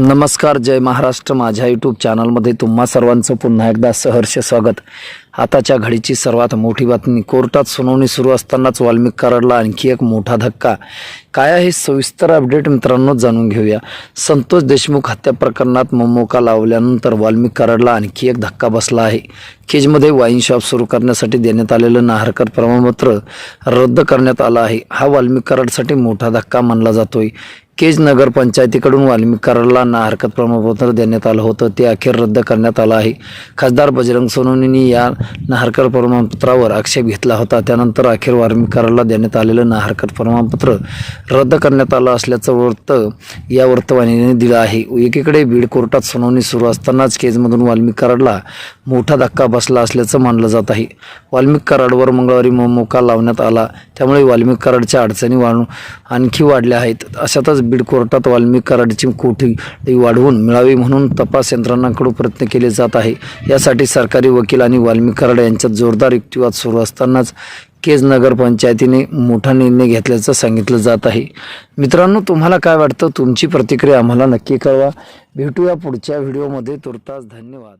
नमस्कार जय महाराष्ट्र. माझ्या यूट्यूब चॅनलमध्ये तुम्हा सर्वांचं पुन्हा एकदा सहर्ष स्वागत. आताच्या घडीची सर्वात मोठी बातमी. कोर्टात सुनावणी सुरू असतानाच वाल्मिक कराडला आणखी एक मोठा धक्का. काय आहे सविस्तर अपडेट मित्रांनो जाणून घेऊया. संतोष देशमुख हत्या प्रकरणात ममोका लावल्यानंतर वाल्मिक कराडला आणखी एक धक्का बसला आहे. केजमध्ये वाईन शॉप सुरू करण्यासाठी देण्यात आलेलं नाहरकर प्रमाणपत्र रद्द करण्यात आलं आहे. हा वाल्मिक कराडसाठी मोठा धक्का मानला जातोय. केज नगर पंचायतीकडून वाल्मिक ना हरकत प्रमाणपत्र देण्यात आलं होतं. ते अखेर रद्द करण्यात आलं आहे. खासदार बजरंग सोनवणींनी या नाहरकर प्रमाणपत्रावर आक्षेप घेतला होता. त्यानंतर अखेर वाल्मिक देण्यात आलेलं नाहरकत प्रमाणपत्र रद्द करण्यात आलं असल्याचं वृत्त या वृत्तवाहिनीने दिलं आहे. एकीकडे बीड कोर्टात सुनावणी सुरू असतानाच केजमधून वाल्मिक मोठा धक्का बसला असल्याचं मानलं जात आहे. वाल्मिक कराडवर मंगळवारी मोका लावण्यात आला. त्यामुळे वाल्मिक कराडच्या अडचणी वाढ आणखी वाढल्या आहेत. अशातच बीड कोर्टात वाल्मिक कराडची कोठी वाढवून मिळावी म्हणून तपास यंत्रणांकडून प्रयत्न केले जात आहे. यासाठी सरकारी वकील आणि वाल्मिक कराड यांच्यात जोरदार युक्तिवाद सुरू असतानाच केज नगरपंचायतीने मोठा निर्णय घेतल्याचं सांगितलं जात आहे. मित्रांनो तुम्हाला काय वाटतं? तुमची प्रतिक्रिया आम्हाला नक्की कळवा. भेटूया पुढच्या व्हिडिओमध्ये. तुर्तास धन्यवाद.